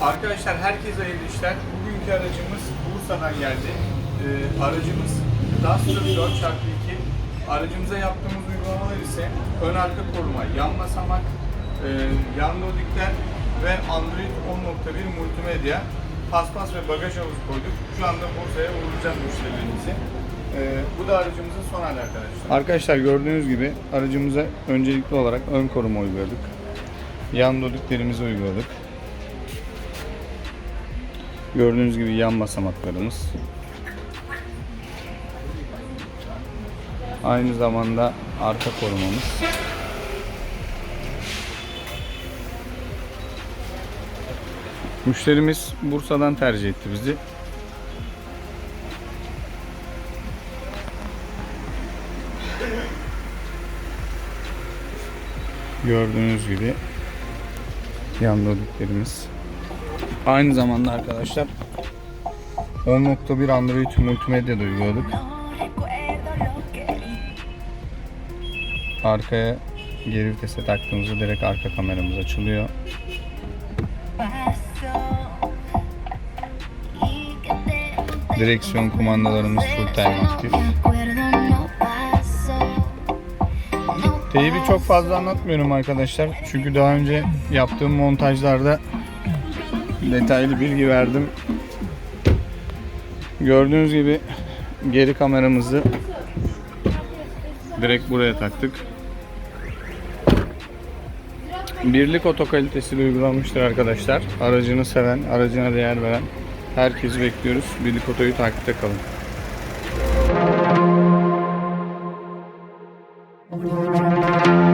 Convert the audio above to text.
Arkadaşlar herkese hayırlı işler. Bugünkü aracımız Bursa'dan geldi. Ee, aracımız Duster 4x2. Aracımıza yaptığımız uygulamalar ise ön arka koruma, yan basamak, e, yan lodikler ve Android 10.1 multimedya paspas ve bagaj havuzu koyduk. Şu anda Bursa'ya uğurlayacağız müşterilerimizi. Ee, bu da aracımızın son hali arkadaşlar. Arkadaşlar gördüğünüz gibi aracımıza öncelikli olarak ön koruma uyguladık. Yan lodiklerimizi uyguladık. Gördüğünüz gibi yan basamaklarımız. Aynı zamanda arka korumamız. Müşterimiz Bursa'dan tercih etti bizi. Gördüğünüz gibi yan lodiklerimiz. Aynı zamanda arkadaşlar 10.1 Android multimedya da uyguladık. Arkaya geri vitese taktığımızda direkt arka kameramız açılıyor. Direksiyon kumandalarımız full time aktif. Teybi çok fazla anlatmıyorum arkadaşlar. Çünkü daha önce yaptığım montajlarda detaylı bilgi verdim. Gördüğünüz gibi geri kameramızı direkt buraya taktık. Birlik oto kalitesiyle uygulanmıştır arkadaşlar. Aracını seven, aracına değer veren herkesi bekliyoruz. Birlik otoyu takipte kalın. Thank you.